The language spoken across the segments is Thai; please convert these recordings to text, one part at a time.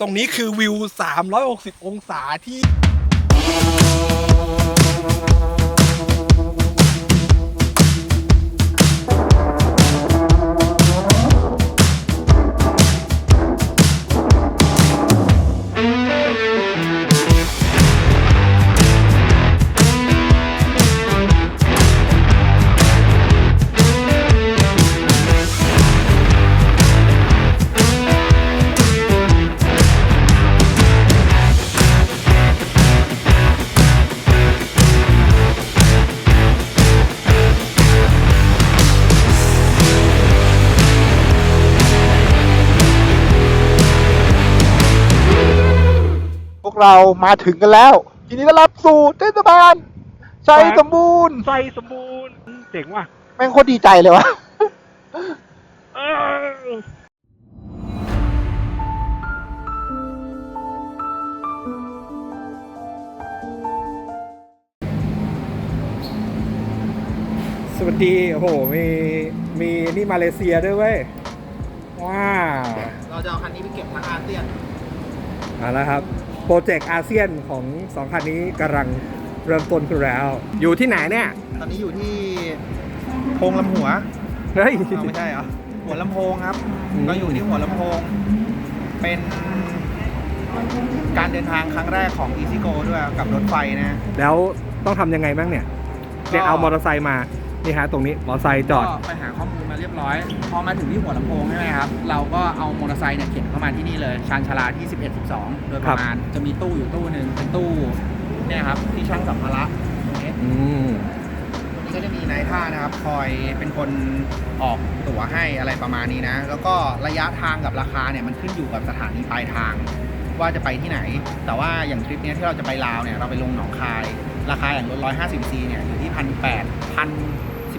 ตรงนี้คือวิว 360 องศาที่ วกเรามาถึงกันแล้วทีนี้ก็รับสู่เทศบาลชัยสมบูรณ์ไฟสมบูรณ์เจ๋งว่ะแม่งโคตรดีใจเลยวะเออสวัสดี โอ้โห มี มีนี่มาเลเซียด้วยเว้ย ว้าว เราจะเอาคันนี้ไปเก็บทั้งอาเซียนเอาละครับ โปรเจกต์อาเซียนของสองคันนี้กำลังเริ่มต้นขึ้นแล้ว อยู่ที่ไหนเนี่ย ตอนนี้อยู่ที่โพงลำหัวเฮ้ย อ้าวไม่ใช่เหรอ หัวลำโพงครับ อืม ก็อยู่ที่หัวลำโพง เป็นการเดินทางครั้งแรกของ EasyGo ด้วยกับรถไฟนะ แล้วต้องทำยังไงบ้างเนี่ยเนี่ยเอามอเตอร์ไซค์มา นี่ฮะตรงนี้มอเตอร์ไซค์จอด ก็ไปหาข้อมูลมา เรียบร้อย พอมาถึงที่หัวลำโพงใช่ไหมครับ เราก็เอามอเตอร์ไซค์เนี่ยเข็นเข้ามาที่นี่เลย ชานชาลาที่ 11 12 โดยประมาณ จะมีตู้อยู่ตู้หนึ่งเป็นตู้เนี่ยครับที่ช่างสัมภาระตรงนี้อืมตรงนี้ก็จะมีนายท่านะครับ คอยเป็นคนออกตั๋วให้อะไรประมาณนี้นะ แล้วก็ระยะทางกับราคาเนี่ยมันขึ้นอยู่กับสถานีปลายทาง ว่าจะไปที่ไหน แต่ว่าอย่างทริปเนี้ยที่เราจะไปลาวเนี่ยเราไปลงหนองคาย ราคาอย่างรถ150ซีเนี่ยอยู่ที่พันแปดพัน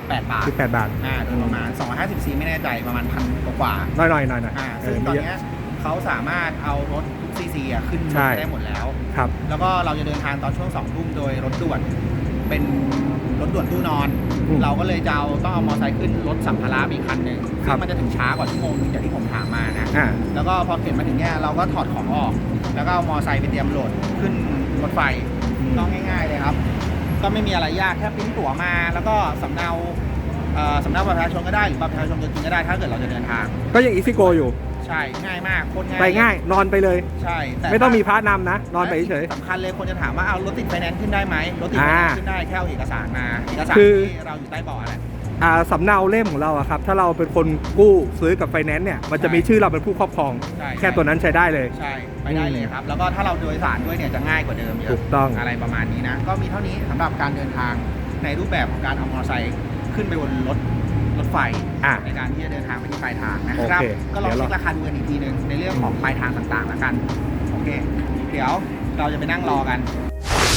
สิบแปดบาท 18 บาท อ่าโดยประมาณ 250ซีไม่แน่ใจประมาณพันกว่าน้อยๆหน่อยหน่อยหน่อยๆอ่าเอซึ่องตไม่อนเยอะเนี้ยเขาสามารถเอารถทุกซีซีอะขึ้นรใช่ถได้หมดแล้วครับแล้วก็เราจะเดินทางตอนช่วงสองทุ่มโดยรถด่วนเป็นรถด่วนตู้นอนอืมเราก็เลยจะเอาต้องเอามอเตอร์ไซค์ขึ้นรถสัมภาระอีกคันหนึ่งครัซึ่บงมันจะถึงช้ากว่าชั่วโมงนึงจากที่ผมถามมานะอ่าแล้วก็พอเข็นมาถึงเนี่ยเราก็ถอดของออก แล้วก็เอามอเตอร์ไซค์ไปเตรียมโหลดขึ้นรถไฟก็ง่าย ๆเลยครับ ก็ไม่มีอะไรยากแค่ปริ้นตั๋วมา แล้วก็สำเนาเอ่อสำเนาบัตรประชาชนก็ได้หรือบัตรประชาชนตัวจริงก็ได้ถ้าเกิดเราจะเดินทาง ก็ยังอีซี่โกอยู่ ใช่ง่ายมากโคตรง่ายไปง่ายนอนไปเลย ใช่แต่ไม่ต้องมีถ้าพระนำนะ นอนไปเฉย สำคัญเลยคนจะถามว่าเอารถติดไฟแนนซ์ขึ้นได้ไหมรถติดไฟแนนอ่าซ์ขึ้นได้แค่เอาเอกสารมาเอกสารคือ ที่เราอยู่ใต้เบาะแหละอ่า สำเนาเล่มของเราอะครับ ถ้าเราเป็นคนกู้ซื้อกับไฟแนนซ์เนี่ย มันจะมีชื่อเราเป็นผู้ครอบครอง ใช่ แค่ตัวนั้นใช้ได้เลย ใช่ไปได้เลยครับ แล้วก็ถ้าเราโดยสารด้วยเนี่ยจะง่ายกว่าเดิมเยถูอะกต้อง อะไรประมาณนี้นะ ก็มีเท่านี้สำหรับการเดินทางในรูปแบบของการเอามอเตอร์ไซค์ขึ้นไปบนรถรถไฟ อะ ในการที่จะเดินทางไปที่ปลายทางนะครับ โอเคก็ลองเดี๋ยวเราเช็คราคาดูกันอีกทีหนึงในเรื่องของปลายทางต่างๆแล้วกัน โอเค เดี๋ยวเราจะไปนั่งรอกันอั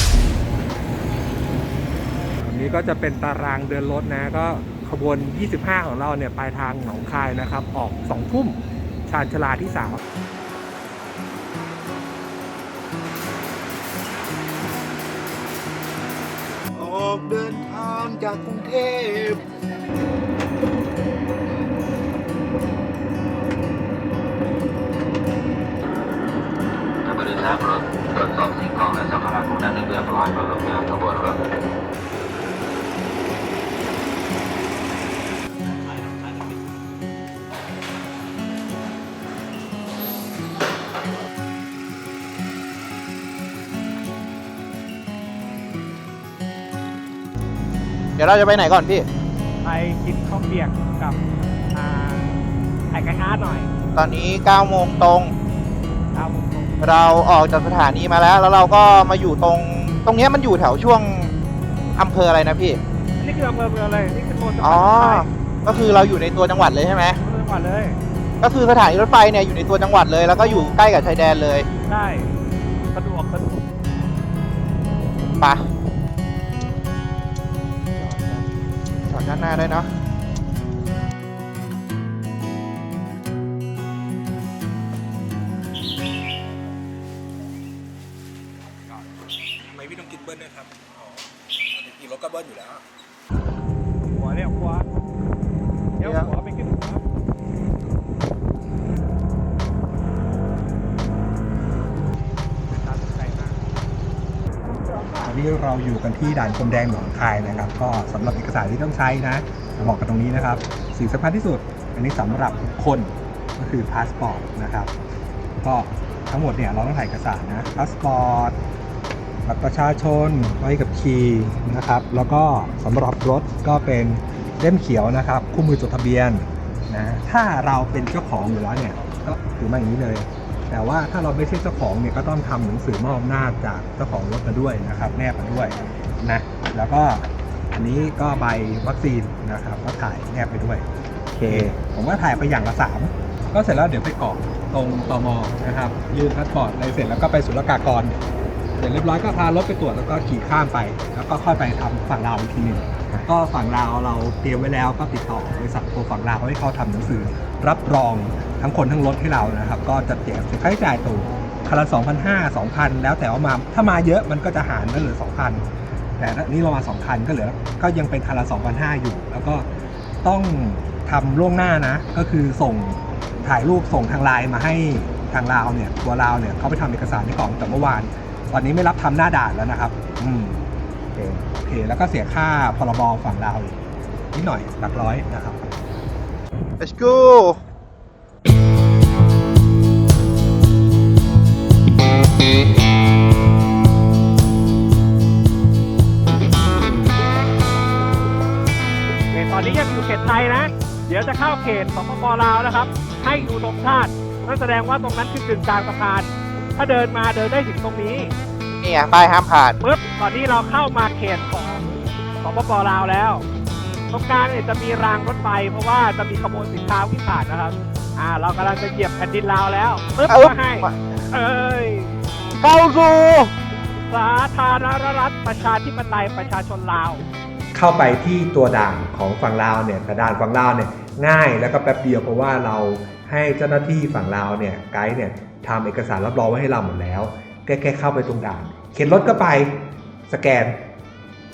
นนี้ก็จะเป็นตารางเดินรถนะ ก็ขบวน 25 ของเราเนี่ยปลายทางหนองคายนะครับ ออก 2 ทุ่มชานชาลาที่ 3ออกเดินทางจากกรุงเทพบริษัทรถตรวจสอบสิ่งของและสัมภาระทุกนั้นเรียบร้อยก็ลงจากขบวนรถ ดี๋ยวเราจะไปไหนก่อนพี่ ไปกินข้าวเปียกกับอ่าไอ้ไก่อาร์ตหน่อยตอนนี้9โมงตรง ครับผม เราออกจากสถานีมาแล้ว แล้วเราก็มาอยู่ตรง ตรงเนี้ยมันอยู่แถวช่วงอำเภออะไรนะพี่ อันนี้คืออำเภอเมืองเลย นี่คือโซนจังหอ๋วัอดใช่ก็คือเราอยู่ในตัวจังหวัดเลยใช่ไหมจังหวัดเลย ก็คือสถานีรถไฟเนี่ยอยู่ในตัวจังหวัดเลย แล้วก็อยู่ใกล้กับชายแดนเลยใช่สะดวกสะดวก ไปะ ดด้านหน้าได้เนาะ นี้เราอยู่กันที่ด่านพรมแดงหนองคายนะครับ ก็สำหรับเอกสารที่ต้องใช้นะบอกกันตรงนี้นะครับ สิ่งสำคัญที่สุด อันนี้สำหรับบุคคลก็คือพาสปอร์ตนะครับก็ทั้งหมดเนี่ยเราต้องถ่ายเอกสารนะพาสปอร์ตบัตรประชาชนใบกับคีย์นะครับ แล้วก็สำหรับรถก็เป็นเล่มเขียวนะครับ คู่มือจดทะเบียนนะถ้าเราเป็นเจ้าของอยู่แล้วเนี่ยก็ถือมาอย่างนี้เลย แต่ว่าถ้าเราไม่ใช่เจ้าของเนี่ยก็ต้องทำหนังสือมอบอำนาจจากเจ้าของรถมาด้วยนะครับแนบมาด้วยนะแล้วก็อันนี้ก็ใบวัคซีนนะครับก็ถ่ายแนบไปด้วยโอเค ผมก็ถ่ายไปอย่างละสามก็เสร็จแล้วเดี๋ยวไปกรอกตรงตมนะครับ ยื่นพาสปอร์ตอะไรเสร็จแล้วก็ไปศุลกากร เสร็จเรียบร้อยก็พารถไปตรวจแล้วก็ขี่ข้ามไป แล้วก็ค่อยไปทำฝั่งลาวอีกทีหนึงก็ฝั่งลาวเราเตรียมไว้แล้วก็ติดต่อบริษัทตัวฝั่งลาวให้เขาทำหนังสือ รับรองทั้งคนทั้งรถให้เรานะครับ ก็จะแจกค่าใช้จ่ายตัวคันละ2,500 2,000 แล้วแต่ว่ามาถ้ามาเยอะมันก็จะหารนั่นเหลือ 2,000 แต่ถ้านี่เรามา2คันก็เหลือ ก็ยังเป็นคันละ2,500 อยู่ แล้วก็ต้องทำล่วงหน้านะ ก็คือส่งถ่ายรูปส่งทางไลน์มาให้ทางลาวเนี่ยตัวลาวเนี่ยเขาไปทำเอกสารที่กล่องแต่เมื่อวาน ตอนนี้ไม่รับทำหน้าด่านแล้วนะครับ อืมโอเคโอเค แล้วก็เสียค่าพรบฝั่งลาวอีกนิดหน่อยหลักร้อยนะครับ let's go เขตตอนนี้ยังอยู่เขตไทยนะ เดี๋ยวจะเข้าเขตสปปลาวนะครับ ให้ดูตรงชาตินั่นแสดงว่าตรงนั้นคือกึ่งกลางสะพาน ถ้าเดินมาเดินได้ถึงตรงนี้นี่ไงป้ายห้ามผ่านปุ๊บตอนนี้เราเข้ามาเขตของสปปลาวแล้ว ตรงกลางเนี่ยจะมีรางรถไฟ เพราะว่าจะมีขบวนสินค้าวิ่งผ่านนะครับ อ่า เรากำลังจะเหยียบแผ่นดินลาวแล้วปุ๊บเอ้ามาให้ เอ้ย เข้าสู่สาธารณรัฐประชาธิปไตยประชาชนลาว เข้าไปที่ตัวด่านของฝั่งลาวเนี่ยแต่ด่านฝั่งลาวเนี่ยง่ายแล้วก็แป๊บเดียวเพราะว่าเราให้เจ้าหน้าที่ฝั่งลาวเนี่ยไกด์เนี่ย ทำเอกสารรับรองไว้ให้เราหมดแล้วแค่แค่เข้าไปตรงด่าน เข็นรถก็ไปสแกน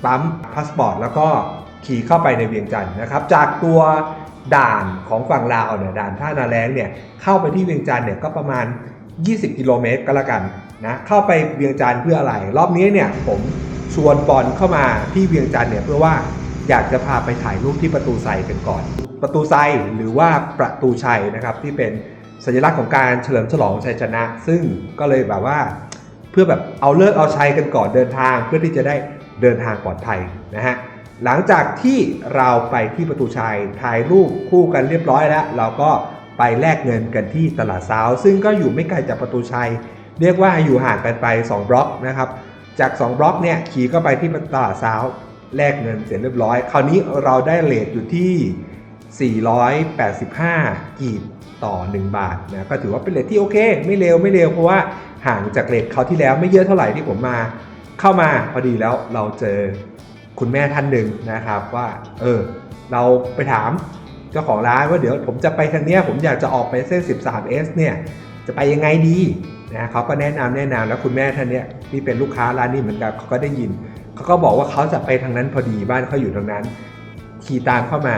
ปั๊มพาสปอร์ตแล้วก็ขี่เข้าไปในเวียงจันทร์นะครับ จากตัวด่านของฝั่งลาวเนี่ยด่านท่านาแรงเนี่ยเข้าไปที่เวียงจันทร์เนี่ยก็ประมาณ 20 กิโลเมตรก็แล้วกันนะเข้าไปเวียงจันทร์เพื่ออะไร รอบนี้เนี่ยผมชวนบอลเข้ามาที่เวียงจันทร์เนี่ยเพื่อว่าอยากจะพาไปถ่ายรูปที่ประตูไซกันก่อน ประตูไซหรือว่าประตูชัยนะครับที่เป็น สัญลักษณ์ของการเฉลิมฉลองชัยชนะ ซึ่งก็เลยแบบว่า เพื่อแบบเอาเลิกเอาชัยกันก่อนเดินทาง เพื่อที่จะได้เดินทางปลอดภัยนะฮะหลังจากที่เราไปที่ประตูชัยถ่ายรูปคู่กันเรียบร้อยแล้ว เราก็ไปแลกเงินกันที่ตลาดซาวซึ่งก็อยู่ไม่ไกลจากประตูชัย เรียกว่าอยู่ห่างกันไป 2 บล็อกนะครับ จาก 2 บล็อกเนี่ยขี่เข้าไปที่ตลาดซาวแลกเงินเสร็จเรียบร้อย คราวนี้เราได้เลทอยู่ที่ 485 กีบต่อ 1 บาทนะก็ถือว่าเป็นเลทที่โอเค ไม่เร็วไม่เร็วเพราะว่าห่างจากเลทเขาที่แล้วไม่เยอะเท่าไหร่ที่ผมมาเข้ามาพอดีแล้วเราเจอคุณแม่ท่านหนึ่งนะครับว่าเออเราไปถามเจ้าของร้านว่าเดี๋ยวผมจะไปทางเนี้ยผมอยากจะออกไปเส้น 13S เนี่ยจะไปยังไงดีนะเขาก็แนะนำแนะนำแล้วคุณแม่ท่านเนี้ยที่เป็นลูกค้าร้านนี้เหมือนกันเขาก็ได้ยินเขาก็บอกว่าเขาจะไปทางนั้นพอดีบ้านเขาอยู่ตรงนั้นขี่ตามเข้ามา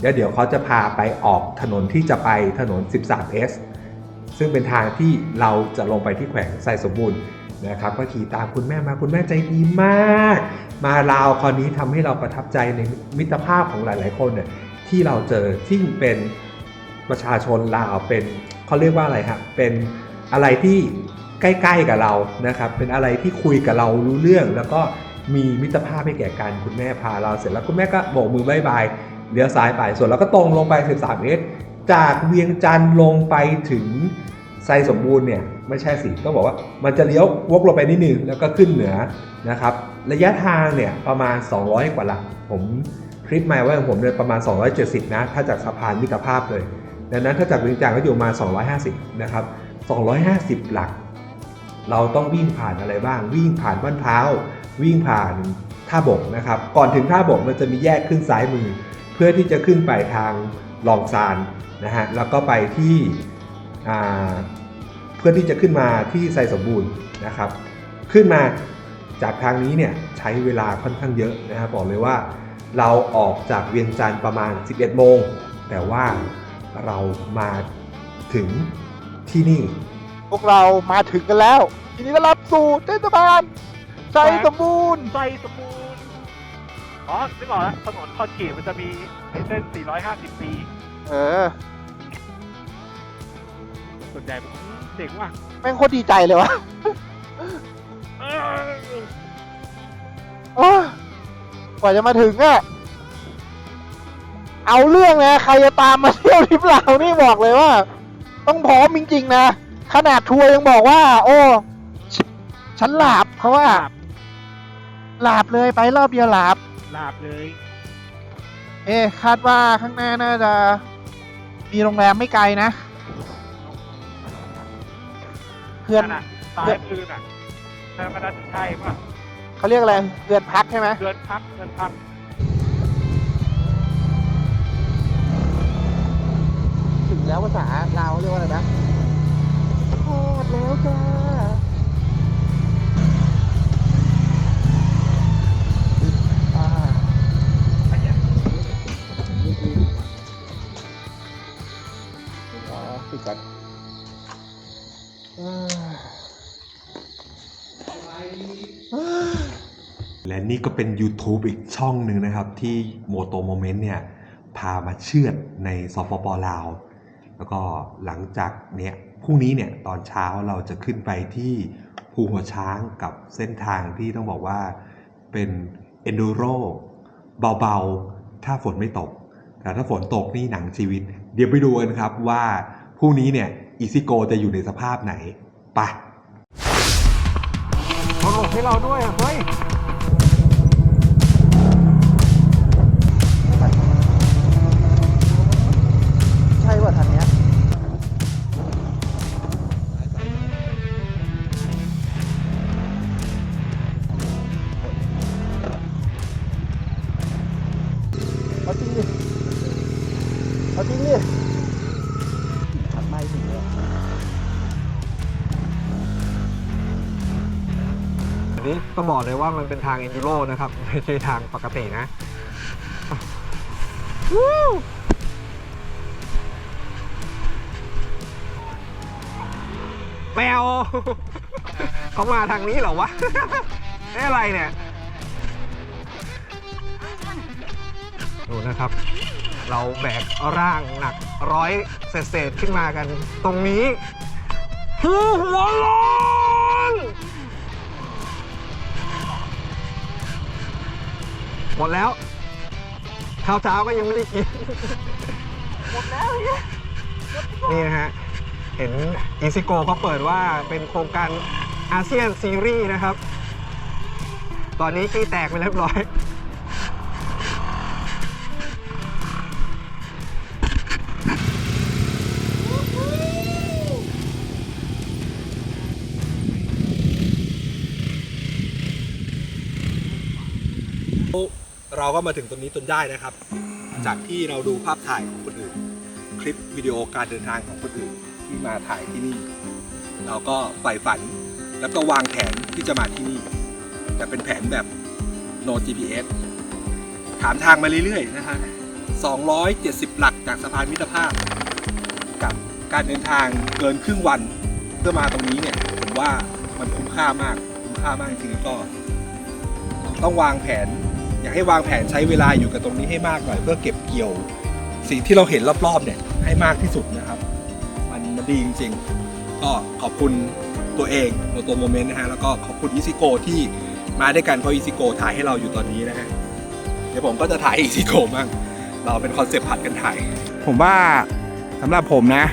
เดี๋ยวเดี๋ยวเขาจะพาไปออกถนนที่จะไปถนน 13S ซึ่งเป็นทางที่เราจะลงไปที่แขวงไซสมบูรณ์นะครับก็ขี่ตามคุณแม่มาคุณแม่ใจดีมาก มาลาวคราวนี้ทำให้เราประทับใจในมิตรภาพของหลาย ๆ คนเนี่ยที่เราเจอที่เป็นประชาชนลาวเป็นเขาเรียกว่าอะไรครับเป็นอะไรที่ใกล้ ๆ กับเรานะครับเป็นอะไรที่คุยกับเรารู้เรื่อง แล้วก็มีมิตรภาพให้แก่กันคุณแม่พาเราเสร็จแล้วคุณแม่ก็โบกมือบายบาย เลี้ยวซ้ายไป ส่วนเราก็ตรงลงไป 13 เมตร จากเวียงจันทร์ลงไปถึงไซสมบูรณ์เนี่ยไม่ใช่สิต้องบอกว่ามันจะเลี้ยววกลงไปนิดนึงแล้วก็ขึ้นเหนือนะครับ ระยะทางเนี่ยประมาณ 200 กว่าหลัก ผมคลิปมาไว้ของผมเนี่ยประมาณ 270 นะ ถ้าจากสะพานมิตรภาพเลย ดังนั้นถ้าจากเวียงจันทร์ก็อยู่ประมาณ250 นะครับ 250 หลัก เราต้องวิ่งผ่านอะไรบ้าง วิ่งผ่านบ้านเท้าววิ่งผ่านท่าบกนะครับ ก่อนถึงท่าบกมันจะมีแยกขึ้นซ้ายมือ พื่อที่จะขึ้นไปทางลองซานนะฮะแล้วก็ไปที่อ่าเพื่อที่จะขึ้นมาที่ไซสมบูรณ์นะครับ ขึ้นมาจากทางนี้เนี่ยใช้เวลาค่อนข้างเยอะนะครับบอกเลยว่าเราออกจากเวียงจันทร์ประมาณ 11 โมง แต่ว่าเรามาถึงที่นี่ พวกเรามาถึงกันแล้ว ทีนี้ต้อนรับสู่เทศบาลใจสมบูรณ์ไซสมูน อ๋อนึกออกแล้วถนนคอนกรีตมันจะมีไอ้เส้น 450 ปี เออส่วนใหญ่ผมเจ๋งว่ะแม่งโคตรดีใจเลยวะเออโอ้ยกว่าจะมาถึงอะเอาเรื่องนะใครจะตามมาเที่ยวทริปเรานี่บอกเลยว่า ต้องพร้อมจริงๆนะ ขนาดทัวร์ยังบอกว่า โอ้ฉฉันหลับเขาว่าหลาบหลับเลยไปรอบเดียวหลับห ลาบเลย เอ๊ะคาดว่าข้างหน้าน่าจะมีโรงแรมไม่ไกลนะ เพื่อนนั่นน่ะซ้ายมือน่ะนั่นมันน่าจะใช่ป่ะเขาเรียกอะไรเพื่อนพักใช่ไหมเดือนพักเดือนพัก นี่ก็เป็น YouTube อีกช่องหนึ่งนะครับ ที่โมโตโมเมนต์เนี่ยพามาเชือดในสปปลาว แล้วก็หลังจากเนี้ยพรุ่งนี้เนี่ยตอนเช้าเราจะขึ้นไปที่ภูหัวช้างกับเส้นทางที่ต้องบอกว่าเป็น enduro เบาๆ ถ้าฝนไม่ตก แต่ถ้าฝนตกนี่หนังชีวิต เดี๋ยวไปดูกันครับว่าพรุ่งนี้เนี่ยอีซิโกจะอยู่ในสภาพไหนไปเขาหลบให้เราด้วยเฮ้ย บอกเลยว่ามันเป็นทาง enduro นะครับ ไม่ใช่ทางปกตินะแมวเขามาทางนี้เหรอวะเอ๊ะอะไรเนี่ยดูนะครับ เราแบกร่างหนักร้อยเศษๆขึ้นมากัน ตรงนี้หูหัวโล หมดแล้วข้าวเช้าก็ยังไม่ได้กิน หมดแล้วนี่นะฮะ เห็นอีซิโกเขาเปิดว่าเป็นโครงการอาเซียนซีรีส์นะครับ ตอนนี้ขี้แตกไปเรียบร้อย เราก็มาถึงตรงนี้จนได้นะครับ จากที่เราดูภาพถ่ายของคนอื่น คลิปวิดีโอการเดินทางของคนอื่นที่มาถ่ายที่นี่ เราก็ใฝ่ฝัน แล้วก็วางแผนที่จะมาที่นี่ แต่เป็นแผนแบบ no GPS ถามทางมาเรื่อยๆนะฮะ270 หลักจากสะพานมิตรภาพ กับการเดินทางเกินครึ่งวันเพื่อมาตรงนี้เนี่ยผมว่ามันคุ้มค่ามาก คุ้มค่ามากจริงๆก็ ต้องวางแผน อยากให้วางแผนใช้เวลาอยู่กับตรงนี้ให้มากหน่อย เพื่อเก็บเกี่ยวสิ่งที่เราเห็นรอบๆเนี่ยให้มากที่สุดนะครับมันมันดีจริงๆ ก็ขอบคุณตัวเองโมโตโมเมนต์นะฮะแล้วก็ขอบคุณอีซิโกที่มาด้วยกันเพราะอีซิโกถ่ายให้เราอยู่ตอนนี้นะฮะเดี๋ยวผมก็จะถ่ายอีซิโกบ้างเราเป็นคอนเซปต์ผัดกันถ่าย ผมว่าสำหรับผมนะ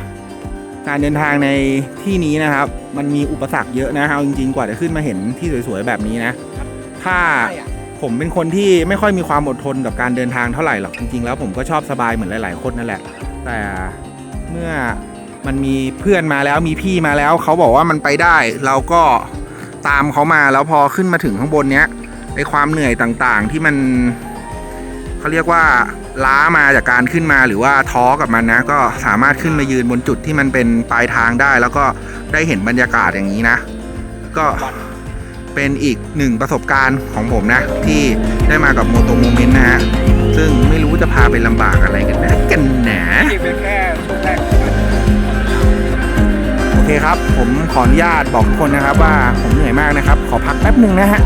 การเดินทางในที่นี้นะครับ มันมีอุปสรรคเยอะนะเอาจริงๆกว่าจะขึ้นมาเห็นที่สวยๆแบบนี้นะ ถ้า ผมเป็นคนที่ไม่ค่อยมีความอดทนกับการเดินทางเท่าไหร่หรอกจริงๆแล้วผมก็ชอบสบายเหมือนหลาย ๆ คนนั่นแหละ แต่เมื่อมันมีเพื่อนมาแล้วมีพี่มาแล้ว เขาบอกว่ามันไปได้ เราก็ตามเขามาแล้วพอขึ้นมาถึงข้างบนเนี้ยไอความเหนื่อยต่างๆที่มันเขาเรียกว่าล้ามาจากการขึ้นมาหรือว่าท้อกับมันนะ ก็สามารถขึ้นมายืนบนจุดที่มันเป็นปลายทางได้ แล้วก็ได้เห็นบรรยากาศอย่างนี้นะ ก็ เป็นอีกหนึ่งประสบการณ์ของผมนะ ที่ได้มากับโมโตโมเมนต์นะฮะ ซึ่งไม่รู้จะพาไปลำบากอะไรกันนะ กันหนาเป็นแค่ช่วงแรกโอเคครับ ผมขออนุญาตบอกทุกคนนะครับว่าผมเหนื่อยมากนะครับ ขอพักแป๊บหนึ่งนะฮะ